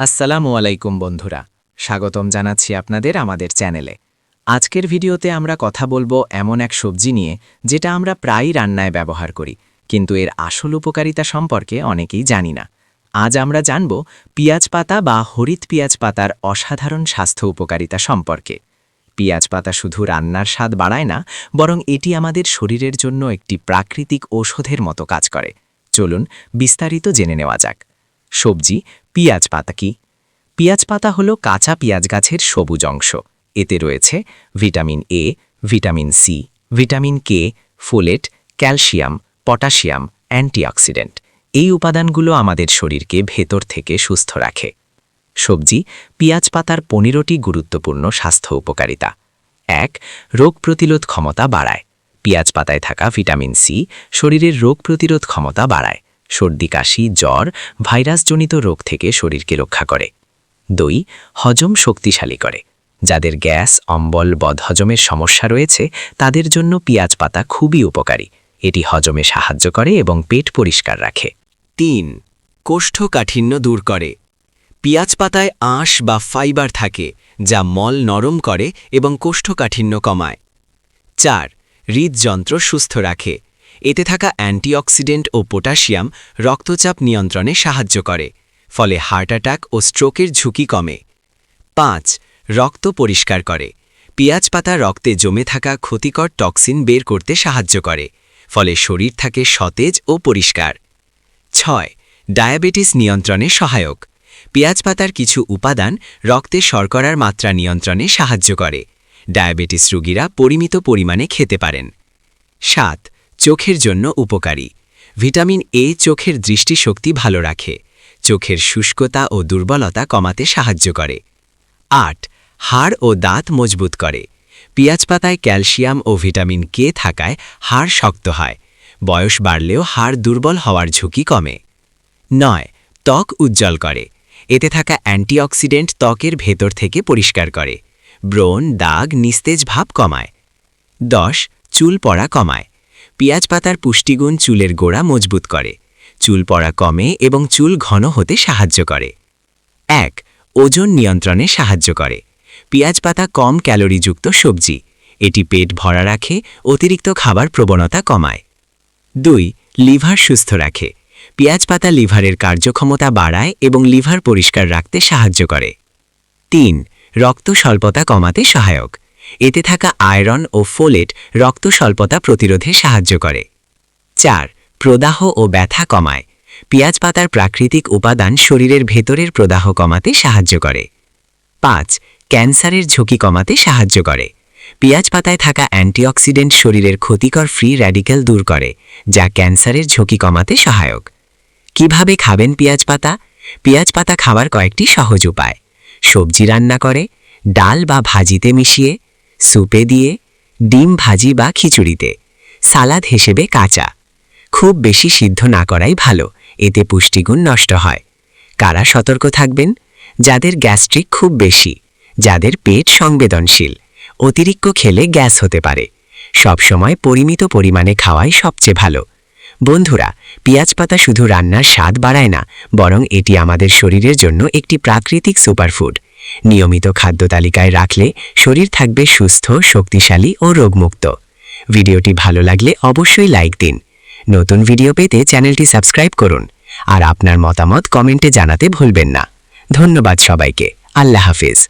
আসসালামু আলাইকুম বন্ধুরা। স্বাগতম জানাচ্ছি আপনাদের আমাদের চ্যানেলে। আজকের ভিডিওতে আমরা কথা বলব এমন এক সবজি নিয়ে, যেটা আমরা প্রায়ই রান্নায় ব্যবহার করি, কিন্তু এর আসল উপকারিতা সম্পর্কে অনেকেই জানি না। আজ আমরা জানব পিঁয়াজ পাতা বা হরিত পিঁয়াজ পাতার অসাধারণ স্বাস্থ্য উপকারিতা সম্পর্কে। পিঁয়াজ পাতা শুধু রান্নার স্বাদ বাড়ায় না, বরং এটি আমাদের শরীরের জন্য একটি প্রাকৃতিক ঔষধের মতো কাজ করে। চলুন বিস্তারিত জেনে নেওয়া যাক। সবজি, পিঁয়াজ পাতা কি? পিঁয়াজ পাতা হল কাঁচা পিঁয়াজ গাছের সবুজ অংশ। এতে রয়েছে vitamin A vitamin C vitamin K folate, calcium, potassium, antioxidant. এই উপাদানগুলো আমাদের শরীরকে ভেতর থেকে সুস্থ রাখে। সবজি, পিঁয়াজ পাতার পনেরোটি গুরুত্বপূর্ণ স্বাস্থ্য উপকারিতা। এক, রোগ প্রতিরোধ ক্ষমতা বাড়ায়। পেঁয়াজ পাতায় থাকা ভিটামিন সি শরীরের রোগ প্রতিরোধ ক্ষমতা বাড়ায়। সর্দি, কাশি, জ্বর, ভাইরাসজনিত রোগ থেকে শরীরকে রক্ষা করে। দই, হজম শক্তিশালী করে। যাদের গ্যাস, অম্বল, বদহজমের সমস্যা রয়েছে, তাদের জন্য পেঁয়াজ পাতা খুবই উপকারী। এটি হজমে সাহায্য করে এবং পেট পরিষ্কার রাখে। তিন, কোষ্ঠকাঠিন্য দূর করে। পিঁয়াজ পাতায় আঁশ বা ফাইবার থাকে, যা মল নরম করে এবং কোষ্ঠকাঠিন্য কমায়। চার, হৃদযন্ত্র সুস্থ রাখে। এতে থাকা অ্যান্টিঅক্সিডেন্ট ও পটাশিয়াম রক্তচাপ নিয়ন্ত্রণে সাহায্য করে, ফলে হার্ট অ্যাটাক ও স্ট্রোকের ঝুঁকি কমে। পাঁচ, রক্ত পরিষ্কার করে। পেঁয়াজ পাতা রক্তে জমে থাকা ক্ষতিকর টক্সিন বের করতে সাহায্য করে, ফলে শরীর থাকে সতেজ ও পরিষ্কার। ছয়, ডায়াবেটিস নিয়ন্ত্রণে সহায়ক। পেঁয়াজ পাতার কিছু উপাদান রক্তে শর্করার মাত্রা নিয়ন্ত্রণে সাহায্য করে। ডায়াবেটিস রোগীরা পরিমিত পরিমাণে খেতে পারেন। সাত চোখের জন্য উপকারী। ভিটামিন এ চোখের দৃষ্টিশক্তি ভালো রাখে। চোখের শুষ্কতা ও দুর্বলতা কমাতে সাহায্য করে। আট, হাড় ও দাঁত মজবুত করে। পেঁয়াজ পাতায় ক্যালসিয়াম ও ভিটামিন কে থাকায় হাড় শক্ত হয়। বয়স বাড়লেও হাড় দুর্বল হওয়ার ঝুঁকি কমে। নয়, ত্বক উজ্জ্বল করে। এতে থাকা অ্যান্টিঅক্সিডেন্ট ত্বকের ভেতর থেকে পরিষ্কার করে। ব্রণ, দাগ, নিস্তেজ ভাব কমায়। দশ, চুল পড়া কমায়। পেঁয়াজ পাতার পুষ্টিগুণ চুলের গোড়া মজবুত করে। চুল পড়া কমে এবং চুল ঘন হতে সাহায্য করে। এক, ওজন নিয়ন্ত্রণে সাহায্য করে। পেঁয়াজ পাতা কম ক্যালোরিযুক্ত সবজি। এটি পেট ভরা রাখে, অতিরিক্ত খাবার প্রবণতা কমায়। দুই, লিভার সুস্থ রাখে। পেঁয়াজ পাতা লিভারের কার্যক্ষমতা বাড়ায় এবং লিভার পরিষ্কার রাখতে সাহায্য করে। তিন, রক্ত স্বল্পতা কমাতে সহায়ক। এতে থাকা আয়রন ও ফোলেট রক্ত স্বল্পতা প্রতিরোধে সাহায্য করে। চার, প্রদাহ ও ব্যথা কমায়। পেঁয়াজ পাতার প্রাকৃতিক উপাদান শরীরের ভেতরের প্রদাহ কমাতে সাহায্য করে। পাঁচ, ক্যান্সারের ঝুঁকি কমাতে সাহায্য করে। পেঁয়াজ পাতায় থাকা অ্যান্টিঅক্সিডেন্ট শরীরের ক্ষতিকর ফ্রি র্যাডিক্যাল দূর করে, যা ক্যান্সারের ঝুঁকি কমাতে সহায়ক। কীভাবে খাবেন পেঁয়াজ পাতা? পেঁয়াজ পাতা খাবার কয়েকটি সহজ উপায়। সবজি রান্না করে, ডাল বা ভাজিতে মিশিয়ে সুপে দিয়ে ডিম ভাজি বা খিচুড়িতে, সালাদ হিসেবে কাঁচা। খুব বেশি সিদ্ধ না করাই ভালো, এতে পুষ্টিগুণ নষ্ট হয়। কারা সতর্ক থাকবেন? যাদের গ্যাস্ট্রিক খুব বেশি, যাদের পেট সংবেদনশীল, অতিরিক্ত খেলে গ্যাস হতে পারে। সবসময় পরিমিত পরিমাণে খাওয়াই সবচেয়ে ভালো। বন্ধুরা, পেঁয়াজ পাতা শুধু রান্নার স্বাদ বাড়ায় না, বরং এটি আমাদের শরীরের জন্য একটি প্রাকৃতিক সুপারফুড। নিয়মিত খাদ্য তালিকায় রাখলে শরীর থাকবে সুস্থ, শক্তিশালী ও রোগমুক্ত। ভিডিওটি ভালো লাগলে অবশ্যই লাইক দিন। নতুন ভিডিও পেতে চ্যানেলটি সাবস্ক্রাইব করুন। আর আপনার মতামত কমেন্টে জানাতে ভুলবেন না। ধন্যবাদ সবাইকে। আল্লাহ হাফিজ।